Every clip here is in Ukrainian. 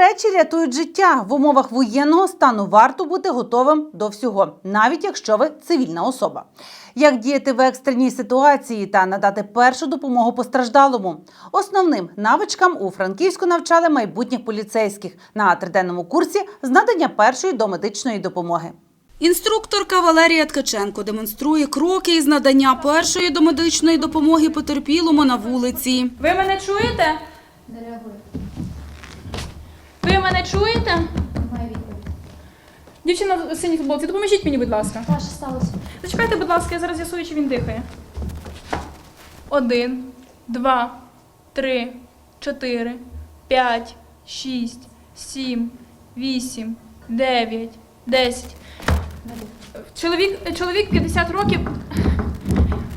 речі рятують життя. В умовах воєнного стану варто бути готовим до всього, навіть якщо ви цивільна особа. Як діяти в екстреній ситуації та надати першу допомогу постраждалому? Основним навичкам у Франківську навчали майбутніх поліцейських на триденному курсі з надання першої домедичної допомоги. Інструкторка Валерія Ткаченко демонструє кроки із надання першої домедичної допомоги потерпілому на вулиці. Ви мене чуєте? Не реагує. Ви мене чуєте? Має відповідь. Дівчина в синій футболці, допоможіть мені, будь ласка. Та що сталося? Зачекайте, будь ласка, я зараз з'ясую, чи він дихає. Один, два, три, чотири, п'ять, шість, сім, вісім, дев'ять, десять. Чоловік, чоловік 50 років.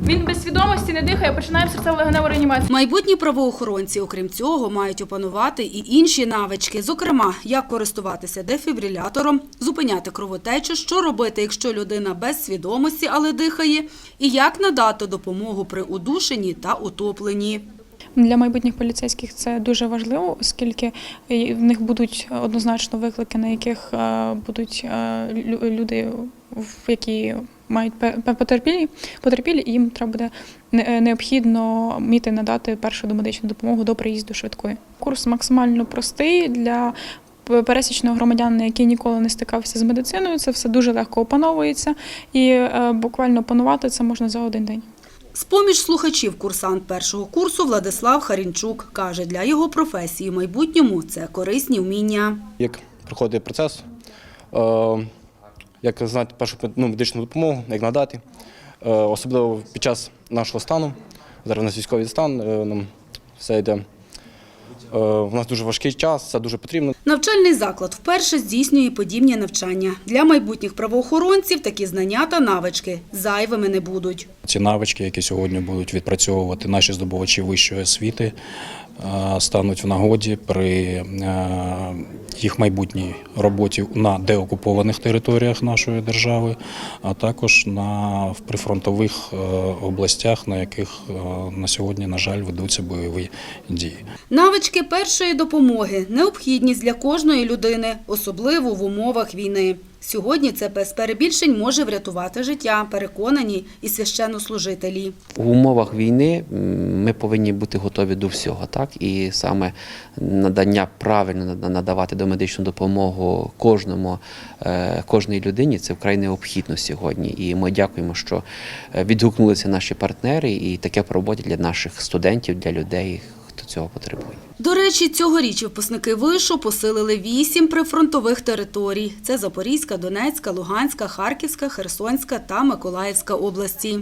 Він без свідомості не дихає, починає серцево-легеневу реанімацію. Майбутні правоохоронці, окрім цього, мають опанувати і інші навички, зокрема, як користуватися дефібрилятором, зупиняти кровотечу, що робити, якщо людина без свідомості, але дихає, і як надати допомогу при удушенні та утопленні. Для майбутніх поліцейських це дуже важливо, оскільки е, в них будуть однозначно виклики, на яких е, будуть е, люди, в які мають потерпілі, потерпілі, і їм треба буде е, необхідно вміти надати першу домедичну допомогу до приїзду швидкої. Курс максимально простий для пересічного громадянина, який ніколи не стикався з медициною. Це все дуже легко опановується, і е, буквально опанувати це можна за один день. З-поміж слухачів курсант першого курсу Владислав Харінчук каже, для його професії в майбутньому це корисні вміння. як проходить процес, е, як знати першу ну, медичну допомогу, як надати. Е, Особливо під час нашого стану. Зараз у нас військовий стан, е, нам все йде. Е, У нас дуже важкий час, це дуже потрібно. Навчальний заклад вперше здійснює подібні навчання. Для майбутніх правоохоронців такі знання та навички зайвими не будуть. Ці навички, які сьогодні будуть відпрацьовувати наші здобувачі вищої освіти, стануть в нагоді при е, їх майбутній роботі на деокупованих територіях нашої держави, а також на в прифронтових е, областях, на яких е, на сьогодні, на жаль, ведуться бойові дії. Навички першої допомоги необхідність для кожної людини, особливо в умовах війни. Сьогодні це без перебільшень може врятувати життя, переконані і священнослужителі. В умовах війни ми повинні бути готові до всього, так і саме надання правильно нада- надавати домедичну допомогу кожному, е, кожній людині це вкрай необхідно сьогодні. І ми дякуємо, що е, відгукнулися наші партнери, і таке проводять для наших студентів, для людей, цього потребує. До речі, цьогоріч випускники вишу посилили вісім прифронтових територій. Це Запорізька, Донецька, Луганська, Харківська, Херсонська та Миколаївська області.